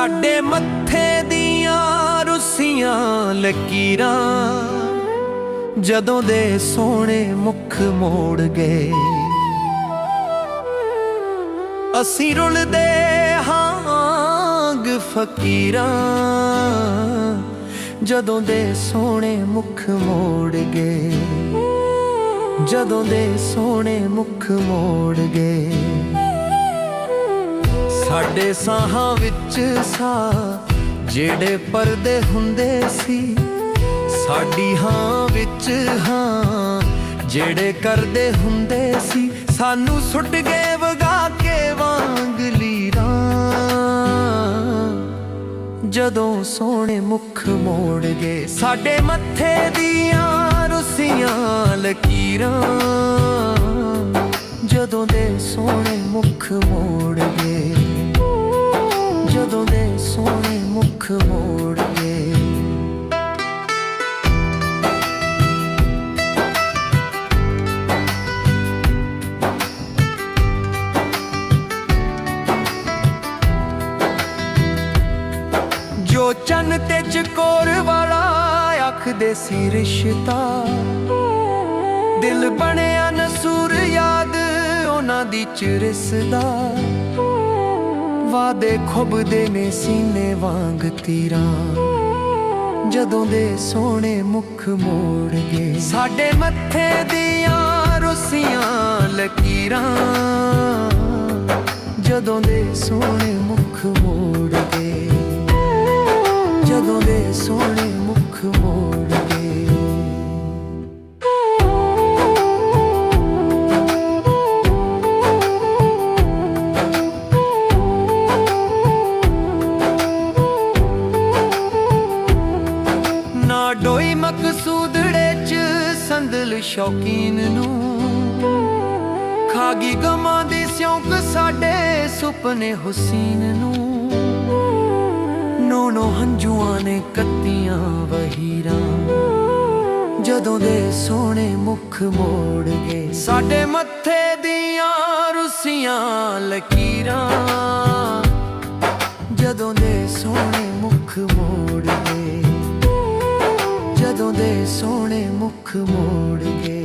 ਸਾਡੇ ਮੱਥੇ ਦੀਆਂ ਰੁੱਸੀਆਂ, ਲਕੀਰਾਂ ਜਦੋਂ ਦੇ ਸੋਹਣੇ ਮੁਖ ਮੋੜ ਗਏ। ਅਸੀਂ ਰੁਲਦੇ ਹਾਂਗ ਫਕੀਰਾਂ ਜਦੋਂ ਦੇ ਸੋਹਣੇ ਮੁਖ ਮੋੜ ਗਏ। ਜਦੋਂ ਦੇ ਸੋਹਣੇ ਮੁਖ ਮੋੜ ਗਏ। ਸਾਡੇ ਸਾਹਾਂ ਵਿੱਚ ਸਾਹ, ਜਿਹੜੇ ਪਰਦੇ ਹੁੰਦੇ ਸੀ, ਸਾਡੀ ਹਾਂ ਵਿੱਚ ਹਾਂ, ਜਿਹੜੇ ਕਰਦੇ ਹੁੰਦੇ ਸੀ, ਸਾਨੂੰ ਸੁੱਟ ਗਏ ਵਗਾ ਕੇ ਵਾਂਗ ਲੀਰਾਂ। ਜਦੋਂ ਸੋਹਣੇ ਮੁਖ ਮੋੜ ਗਏ, ਸਾਡੇ ਮੱਥੇ ਦੀਆਂ ਰੁੱਸੀਆਂ ਲਕੀਰਾਂ। ਜਦੋਂ ਦੇ ਸੋਹਣੇ ਮੁਖ ਮੋੜ ਗਏ ਦੇ ਸੋਹਣੇ ਮੁਖ ਮੋੜ ਜੋ ਚੰਨ ਤੇ ਚਕੋਰ ਵਾਲਾ ਆਖਦੇ ਸੀ ਰਿਸ਼ਤਾ ਦਿਲ ਬਣਿਆ ਨਸੂਰ ਯਾਦ ਉਹਨਾਂ ਦੀ ਚਿਰਸਦਾ ਵਾਦੇ ਖੁੱਬਦੇ ਨੇ ਸੀਨੇ ਵਾਂਗ ਤੀਰਾਂ। ਜਦੋਂ ਦੇ ਸੋਹਣੇ ਮੁਖ ਮੋੜ ਗਏ। ਸਾਡੇ ਮੱਥੇ ਦੀਆਂ ਰੁੱਸੀਆਂ, ਲਕੀਰਾਂ। ਜਦੋਂ ਦੇ ਸੋਹਣੇ ਮੁਖ ਮੋੜ ਸੰਦਲ ਸ਼ੌਕੀਨ ਨੂੰ। ਖਾਗੀ ਗਮਾਂ ਦੀ ਸਿਉਂਕ ਸਾਡੇ ਸੁਪਨੇ ਹੁਸੀਨ ਨੂੰ। ਨੋ ਨੋ ਹੰਝੂਆਂ ਨੇ ਕੱਤੀਆਂ ਵਹੀਰਾਂ। ਜਦੋਂ ਦੇ ਸੋਹਣੇ ਮੁਖ ਮੋੜ ਗਏ। ਸਾਡੇ ਮੱਥੇ ਦੀਆਂ ਰੁੱਸੀਆਂ ਲਕੀਰਾਂ। ਜਦੋਂ ਦੇ ਸੋਹਣੇ ਮੁਖ ਮੋੜ ਗਏ